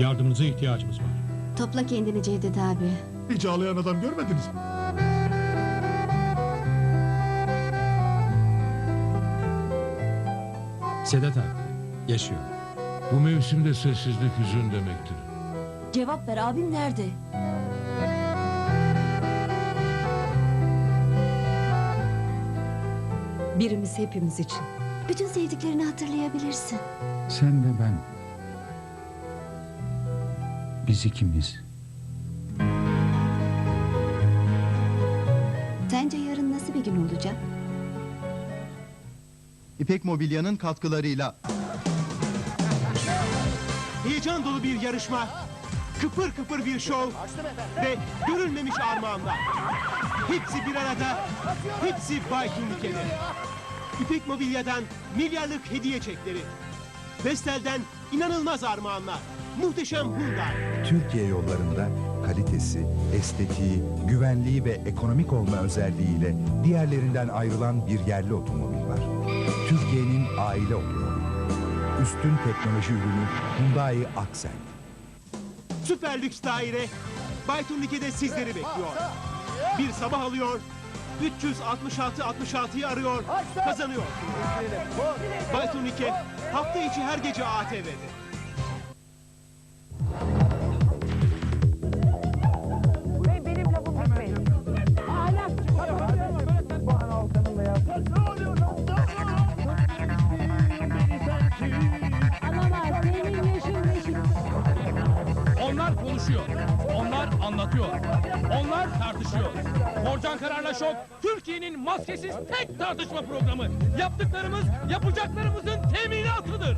Yardımınıza ihtiyacımız var. Topla kendini Cevdet abi. Hiç ağlayan adam görmediniz mi? Sedat abi yaşıyor. Bu mevsimde sessizlik hüzün demektir. Cevap ver abim nerede? Birimiz hepimiz için. Bütün sevdiklerini hatırlayabilirsin. Sen ve ben. Biz ikimiz. Sence yarın nasıl bir gün olacak? İpek Mobilya'nın katkılarıyla Heyecan dolu bir yarışma, kıpır kıpır bir şov ve görülmemiş armağanlar. Hepsi bir arada, hepsi Bay Turnike'de. İpek Mobilya'dan milyarlık hediye çekleri. Vestel'den inanılmaz armağanlar. Muhteşem Hyundai. Türkiye yollarında kalitesi, estetiği, güvenliği ve ekonomik olma özelliğiyle diğerlerinden ayrılan bir yerli otomobil var. Türkiye'nin aile otomobil. Üstün teknoloji ürünü Hyundai Accent. Süper lüks daire Bay Turnike'de sizleri bekliyor. Bir sabah alıyor, 366 66'yı arıyor, kazanıyor. Bay Turnike hafta içi her gece ATV'de. Onlar konuşuyor. Onlar anlatıyor. Onlar tartışıyor. Morcan Kararla Şok, Türkiye'nin maskesiz tek tartışma programı. Yaptıklarımız yapacaklarımızın teminatıdır.